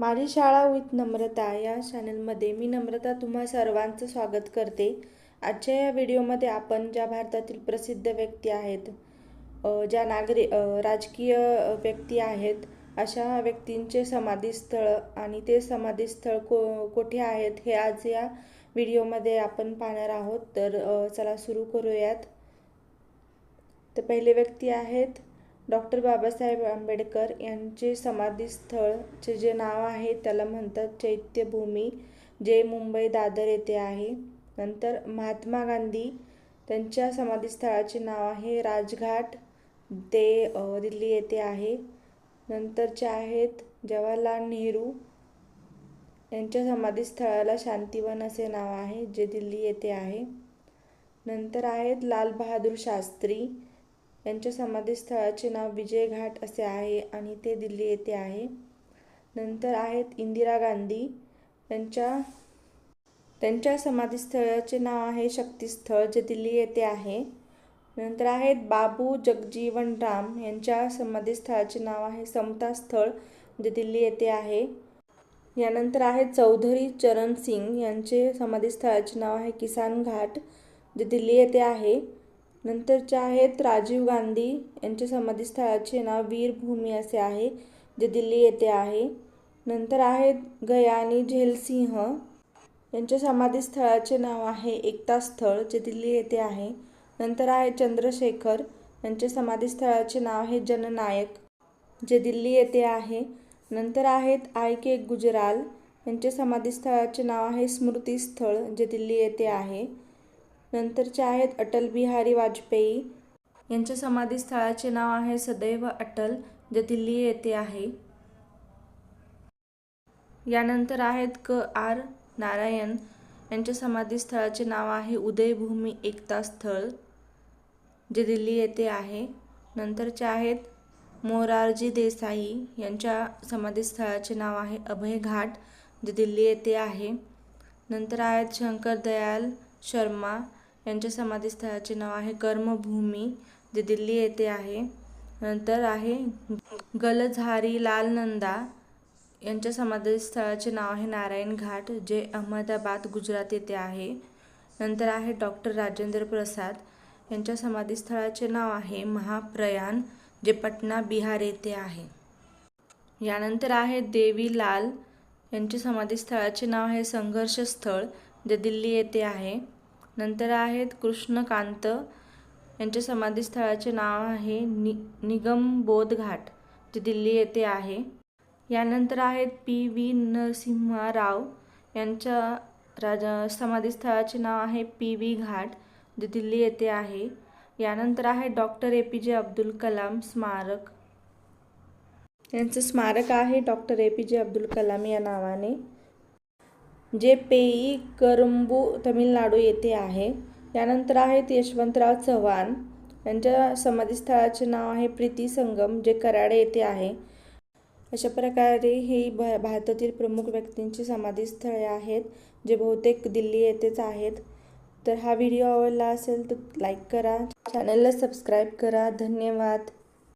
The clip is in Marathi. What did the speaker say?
माझी शाळा विथ नम्रता या चॅनलमध्ये मी नम्रता तुम्हा सर्वांचं स्वागत करते. आजच्या या व्हिडिओमध्ये आपण ज्या भारतातील प्रसिद्ध व्यक्ती आहेत ज्या नागरी राजकीय व्यक्ती आहेत अशा व्यक्तींचे समाधीस्थळ आणि ते समाधीस्थळ को कोठे आहेत हे आज या व्हिडिओमध्ये आपण पाहणार आहोत. तर चला सुरू करूयात. तर पहिले व्यक्ती आहेत डॉक्टर बाबासाहेब आंबेडकर यांचे समाधीस्थळचे जे नाव आहे त्याला म्हणतात चैत्यभूमी जे मुंबई दादर येथे आहे. नंतर महात्मा गांधी त्यांच्या समाधीस्थळाचे नाव आहे राजघाट ते दिल्ली येथे आहे. नंतरचे आहेत जवाहरलाल नेहरू यांच्या समाधीस्थळाला शांतिवन असे नाव आहे जे दिल्ली येथे आहे. नंतर आहेत लाल बहादूर शास्त्री यांच्या समाधीस्थळाचे नाव विजय घाट असे आहे आणि ते दिल्ली येथे आहे. नंतर आहेत इंदिरा गांधी यांच्या त्यांच्या समाधीस्थळाचे नाव आहे शक्तीस्थळ जे दिल्ली येथे आहे. नंतर आहेत बाबू जगजीवन राम यांच्या समाधीस्थळाचे नाव आहे समता स्थळ जे दिल्ली येथे आहे. यानंतर आहेत चौधरी चरण सिंग यांचे समाधीस्थळाचे नाव आहे किसान घाट जे दिल्ली येथे आहे. नंतरचे आहेत राजीव गांधी. यांच्या समाधीस्थळाचे नाव वीरभूमी असे आहे जे दिल्ली येथे आहे. नंतर आहेत गयानी झेलसिंह. यांच्या समाधीस्थळाचे नाव आहे एकता स्थळ जे दिल्ली येथे आहे. नंतर आहे चंद्रशेखर. यांचे समाधीस्थळाचे नाव आहे जननायक जे दिल्ली येथे आहे. नंतर आहेत आय के गुजराल. यांचे समाधीस्थळाचे नाव आहे स्मृतीस्थळ जे दिल्ली येथे आहे. नंतरचे आहेत अटल बिहारी वाजपेयी. यांच्या समाधीस्थळाचे नाव आहे सदैव अटल जे दिल्ली येथे आहे. यानंतर आहेत क. आर. नारायण. यांच्या समाधीस्थळाचे नाव आहे उदयभूमी एकता स्थळ जे दिल्ली येथे आहे. नंतरचे आहेत मोरारजी देसाई. यांच्या समाधीस्थळाचे नाव आहे अभय घाट जे दिल्ली येथे आहे. नंतर आहेत शंकर दयाल शर्मा. यांच्या समाधीस्थळाचे नाव आहे कर्मभूमी जे दिल्ली येथे आहे. नंतर आहे गलझारी लाल नंदा यांच्या समाधीस्थळाचे नाव आहे नारायण घाट जे अहमदाबाद गुजरात येथे आहे. नंतर आहे डॉक्टर राजेंद्र प्रसाद यांच्या समाधीस्थळाचे नाव आहे महाप्रयाण जे पटना बिहार येथे आहे. यानंतर आहे देवी लाल यांचे समाधीस्थळाचे नाव आहे संघर्ष स्थळ जे दिल्ली येथे आहे. नंतर आहेत कृष्णकांत. यांच्या समाधीस्थळाचे नाव आहे नि निगमबोध घाट जे दिल्ली येथे आहे. यानंतर आहेत पी व्ही नरसिंहा राव यांच्या राजा समाधीस्थळाचे नाव आहे पी व्ही घाट जे दिल्ली येथे आहे. यानंतर आहे डॉक्टर ए पी जे अब्दुल कलाम स्मारक. यांचं स्मारक आहे डॉक्टर ए पी जे अब्दुल कलाम या नावाने. जे पेई करंबू तमिळनाडू येथे आहे. यानंतर आहेत यशवंतराव चव्हाण. यांच्या समाधीस्थळाचे नाव आहे प्रीती संगम जे कराडे येथे आहे. अशा प्रकारे ही भ भारतातील प्रमुख व्यक्तींची समाधीस्थळे आहेत जे बहुतेक दिल्ली येथेच आहेत. तर हा व्हिडिओ आवडला असेल तर लाईक करा चॅनलला सबस्क्राईब करा. धन्यवाद.